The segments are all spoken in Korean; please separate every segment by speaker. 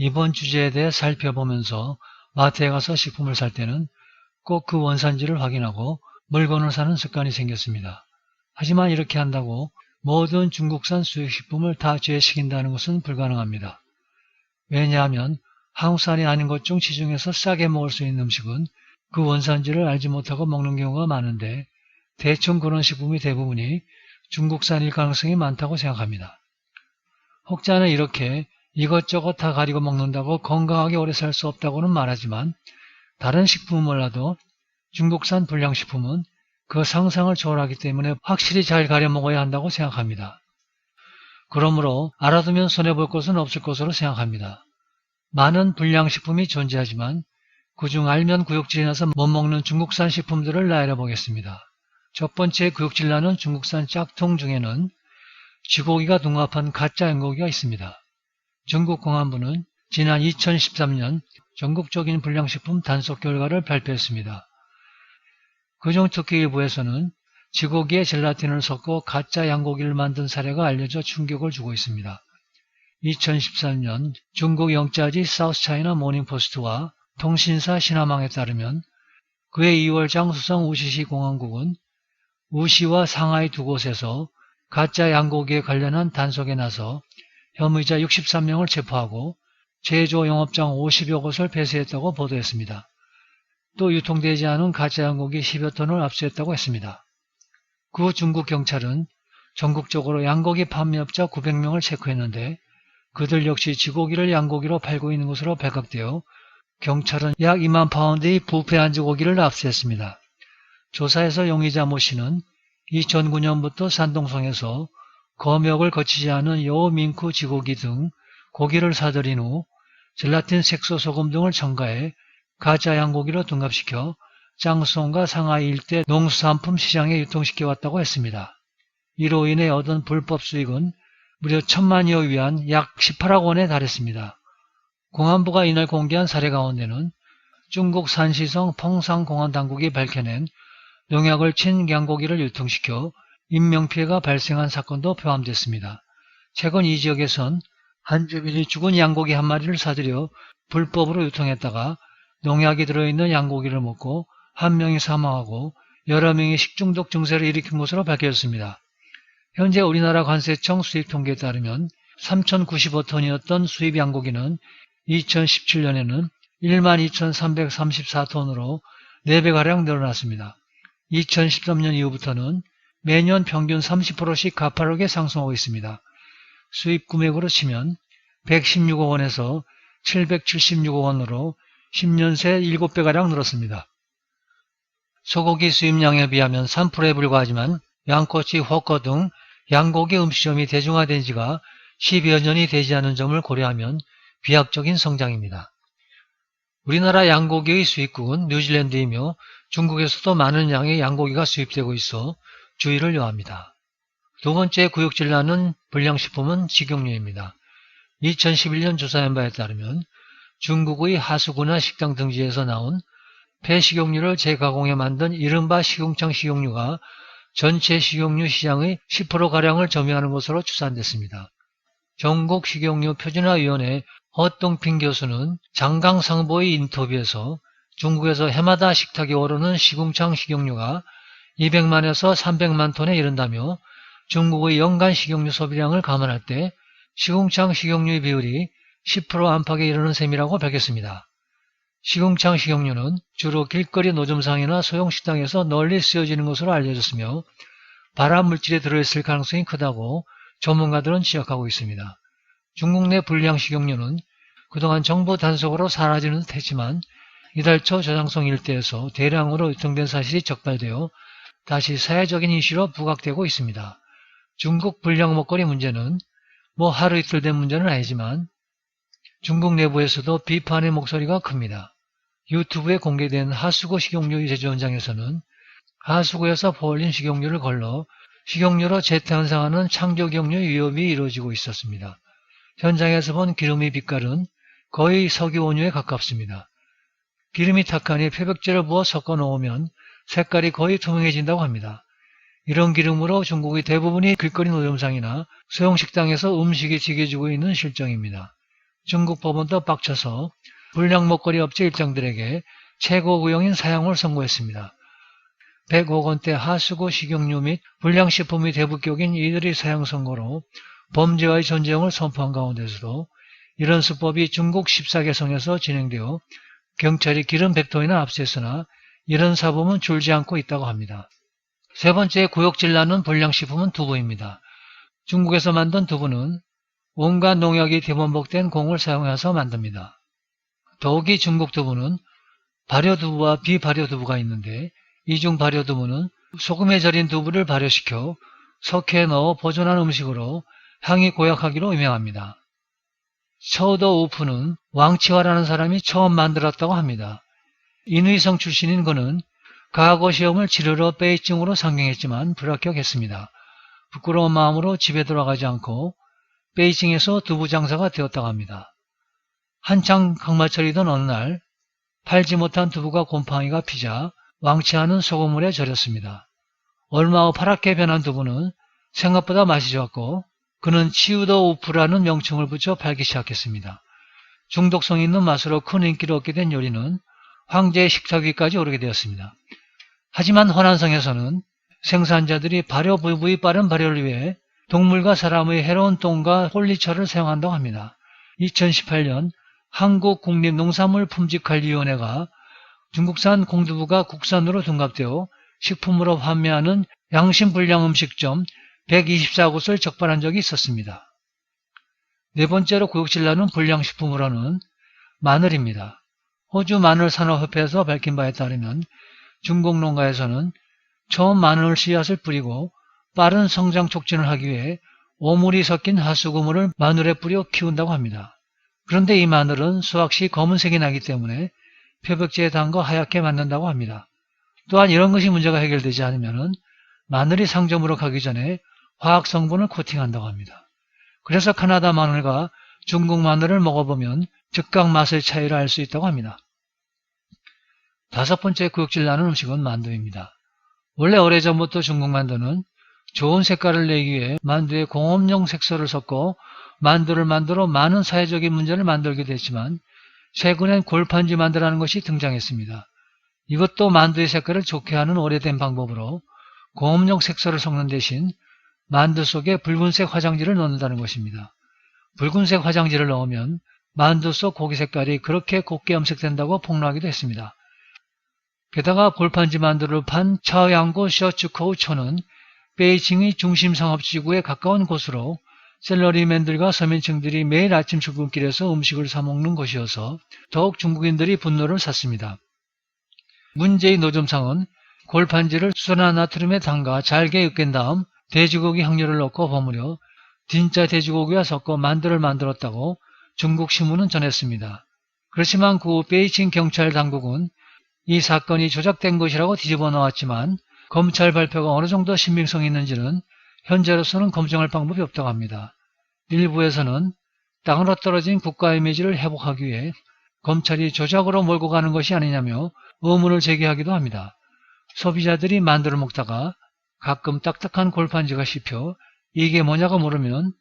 Speaker 1: 이번 주제에 대해 살펴보면서 마트에 가서 식품을 살 때는 꼭 그 원산지를 확인하고 물건을 사는 습관이 생겼습니다. 하지만 이렇게 한다고 모든 중국산 수입식품을 다 제외시킨다는 것은 불가능합니다. 왜냐하면 한국산이 아닌 것 중 시중에서 싸게 먹을 수 있는 음식은 그 원산지를 알지 못하고 먹는 경우가 많은데 대충 그런 식품이 대부분이 중국산일 가능성이 많다고 생각합니다. 혹자는 이렇게 이것저것 다 가리고 먹는다고 건강하게 오래 살 수 없다고는 말하지만 다른 식품은 몰라도 중국산 불량식품은 그 상상을 초월하기 때문에 확실히 잘 가려 먹어야 한다고 생각합니다. 그러므로 알아두면 손해볼 것은 없을 것으로 생각합니다. 많은 불량식품이 존재하지만 그중 알면 구역질이 나서 못 먹는 중국산 식품들을 나열해 보겠습니다. 첫 번째 구역질 나는 중국산 짝퉁 중에는 쥐고기가 둥합한 가짜 양고기가 있습니다. 중국 공안부는 지난 2013년 전국적인 불량식품 단속 결과를 발표했습니다. 그중 특히 일부에서는 쥐고기에 젤라틴을 섞어 가짜 양고기를 만든 사례가 알려져 충격을 주고 있습니다. 2013년 중국 영자지 사우스차이나 모닝포스트와 통신사 신화망에 따르면 그해 2월 장 수성 우시시 공항국은 우시와 상하이 두 곳에서 가짜 양고기에 관련한 단속에 나서 혐의자 63명을 체포하고 제조 영업장 50여 곳을 폐쇄했다고 보도했습니다. 또 유통되지 않은 가짜 양고기 10여 톤을 압수했다고 했습니다. 그 중국 경찰은 전국적으로 양고기 판매업자 900명을 체크했는데 그들 역시 쥐고기를 양고기로 팔고 있는 것으로 발각되어 경찰은 약 2만 파운드의 부패한 쥐고기를 압수했습니다. 조사에서 용의자 모 씨는 2009년부터 산동성에서 검역을 거치지 않은 여우, 밍크, 쥐고기 등 고기를 사들인 후 젤라틴 색소 소금 등을 첨가해 가짜 양고기로 둔갑시켜 장수성과 상하이 일대 농수산품 시장에 유통시켜 왔다고 했습니다. 이로 인해 얻은 불법 수익은 무려 천만여 위안 약 18억 원에 달했습니다. 공안부가 이날 공개한 사례 가운데는 중국 산시성 펑상공안 당국이 밝혀낸 농약을 친 양고기를 유통시켜 인명피해가 발생한 사건도 포함됐습니다. 최근 이 지역에선 한 주민이 죽은 양고기 한 마리를 사들여 불법으로 유통했다가 농약이 들어있는 양고기를 먹고 한 명이 사망하고 여러 명이 식중독 증세를 일으킨 것으로 밝혀졌습니다. 현재 우리나라 관세청 수입 통계에 따르면 3,095톤이었던 수입 양고기는 2017년에는 12,334톤으로 4배가량 늘어났습니다. 2013년 이후부터는 매년 평균 30%씩 가파르게 상승하고 있습니다. 수입 금액으로 치면 116억 원에서 776억 원으로 10년 새 7배가량 늘었습니다. 소고기 수입량에 비하면 3%에 불과하지만 양꼬치, 호커 등 양고기 음식점이 대중화된 지가 10여 년이 되지 않은 점을 고려하면 비약적인 성장입니다. 우리나라 양고기의 수입국은 뉴질랜드이며 중국에서도 많은 양의 양고기가 수입되고 있어 주의를 요합니다. 두 번째 구역질 나는 불량식품은 식용유입니다. 2011년 조사한 바에 따르면 중국의 하수구나 식당 등지에서 나온 폐식용유를 재가공해 만든 이른바 식용청 식용유가 전체 식용유 시장의 10%가량을 점유하는 것으로 추산됐습니다. 전국 식용유 표준화위원회 허동핑 교수는 장강상보의 인터뷰에서 중국에서 해마다 식탁에 오르는 시궁창 식용유가 200만에서 300만 톤에 이른다며 중국의 연간 식용유 소비량을 감안할 때 시궁창 식용유의 비율이 10% 안팎에 이르는 셈이라고 밝혔습니다. 시궁창 식용유는 주로 길거리 노점상이나 소형 식당에서 널리 쓰여지는 것으로 알려졌으며 발암 물질에 들어있을 가능성이 크다고 전문가들은 지적하고 있습니다. 중국 내 불량 식용유는 그동안 정부 단속으로 사라지는 듯 했지만 이달 초 저장성 일대에서 대량으로 유통된 사실이 적발되어 다시 사회적인 이슈로 부각되고 있습니다. 중국 불량 먹거리 문제는 뭐 하루 이틀 된 문제는 아니지만 중국 내부에서도 비판의 목소리가 큽니다. 유튜브에 공개된 하수구 식용유 제조 현장에서는 하수구에서 퍼올린 식용유를 걸러 식용유로 재탄생하는 창조경유 위협이 이루어지고 있었습니다. 현장에서 본 기름의 빛깔은 거의 석유 원유에 가깝습니다. 기름이 탁하니 표백제를 부어 섞어 놓으면 색깔이 거의 투명해진다고 합니다. 이런 기름으로 중국의 대부분이 길거리 노점상이나 소형 식당에서 음식이 지게지고 있는 실정입니다. 중국 법원도 빡쳐서 불량 먹거리 업체 일정들에게 최고 구형인 사형을 선고했습니다. 100억 원대 하수구 식용유 및 불량식품이 대부격인 이들의 사형 선고로 범죄와의 전제형을 선포한 가운데서도 이런 수법이 중국 14개성에서 진행되어 경찰이 기름 100톤이나 압수했으나 이런 사범은 줄지 않고 있다고 합니다. 세 번째 구역질 나는 불량식품은 두부입니다. 중국에서 만든 두부는 온갖 농약이 대범복된 공을 사용해서 만듭니다. 더욱이 중국 두부는 발효두부와 비발효두부가 있는데 이중 발효두부는 소금에 절인 두부를 발효시켜 석회에 넣어 보존한 음식으로 향이 고약하기로 유명합니다. 처더 우프는 왕치화라는 사람이 처음 만들었다고 합니다. 인의성 출신인 그는 과거 시험을 치르러 베이징으로 상경했지만 불합격했습니다. 부끄러운 마음으로 집에 돌아가지 않고 베이징에서 두부 장사가 되었다고 합니다. 한창 강마철이던 어느 날 팔지 못한 두부가 곰팡이가 피자 왕치하는 소금물에 절였습니다. 얼마 후 파랗게 변한 두부는 생각보다 맛이 좋았고 그는 치우더 우프라는 명칭을 붙여 팔기 시작했습니다. 중독성 있는 맛으로 큰 인기를 얻게 된 요리는 황제의 식탁 위까지 오르게 되었습니다. 하지만 허난성에서는 생산자들이 발효 부부의 빠른 발효를 위해 동물과 사람의 해로운 똥과 홀리철을 사용한다고 합니다. 2018년 한국국립농산물품질관리위원회가 중국산 공두부가 국산으로 둔갑되어 식품으로 판매하는 양심불량 음식점 124곳을 적발한 적이 있었습니다. 네 번째로 구역질 나는 불량식품으로는 마늘입니다. 호주 마늘산업협회에서 밝힌 바에 따르면 중국 농가에서는 처음 마늘 씨앗을 뿌리고 빠른 성장 촉진을 하기 위해 오물이 섞인 하수구물을 마늘에 뿌려 키운다고 합니다. 그런데 이 마늘은 수확시 검은색이 나기 때문에 표백제에 담가 하얗게 만든다고 합니다. 또한 이런 것이 문제가 해결되지 않으면 마늘이 상점으로 가기 전에 화학 성분을 코팅한다고 합니다. 그래서 카나다 마늘과 중국 마늘을 먹어보면 즉각 맛의 차이를 알 수 있다고 합니다. 다섯 번째 구역질 나는 음식은 만두입니다. 원래 오래전부터 중국 만두는 좋은 색깔을 내기 위해 만두에 공업용 색소를 섞어 만두를 만들어 많은 사회적인 문제를 만들기도 했지만 최근엔 골판지 만두라는 것이 등장했습니다. 이것도 만두의 색깔을 좋게 하는 오래된 방법으로 공업용 색소를 섞는 대신 만두 속에 붉은색 화장지를 넣는다는 것입니다. 붉은색 화장지를 넣으면 만두 속 고기 색깔이 그렇게 곱게 염색된다고 폭로하기도 했습니다. 게다가 골판지 만두를 판 차양고 셔츠코우초는 베이징의 중심 상업지구에 가까운 곳으로 셀러리맨들과 서민층들이 매일 아침 출근길에서 음식을 사먹는 곳이어서 더욱 중국인들이 분노를 샀습니다. 문제의 노점상은 골판지를 수나 나트륨에 담가 잘게 으깬 다음 돼지고기 향료를 넣고 버무려 진짜 돼지고기와 섞어 만두를 만들었다고 중국 신문은 전했습니다. 그렇지만 그후 베이징 경찰 당국은 이 사건이 조작된 것이라고 뒤집어 놓았지만 검찰 발표가 어느 정도 신빙성이 있는지는 현재로서는 검증할 방법이 없다고 합니다. 일부에서는 땅으로 떨어진 국가 이미지를 회복하기 위해 검찰이 조작으로 몰고 가는 것이 아니냐며 의문을 제기하기도 합니다. 소비자들이 만두를 먹다가 가끔 딱딱한 골판지가 씹혀 이게 뭐냐고 물으면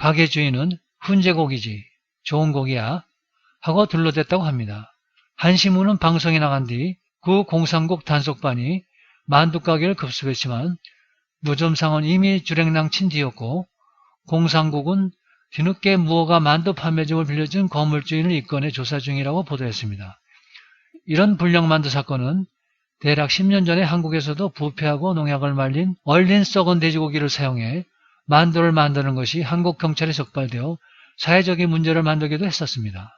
Speaker 1: 가게 주인은 훈제고기지 좋은 고기야 하고 둘러댔다고 합니다. 한 신문은 방송에 나간 뒤 구 공산국 단속반이 만두 가게를 급습했지만 노점상은 이미 주랭랑 친 뒤였고 공산국은 뒤늦게 무허가 만두 판매점을 빌려준 건물주인을 입건해 조사 중이라고 보도했습니다. 이런 불량 만두 사건은 대략 10년 전에 한국에서도 부패하고 농약을 말린 얼린 썩은 돼지고기를 사용해 만두를 만드는 것이 한국 경찰에 적발되어 사회적인 문제를 만들기도 했었습니다.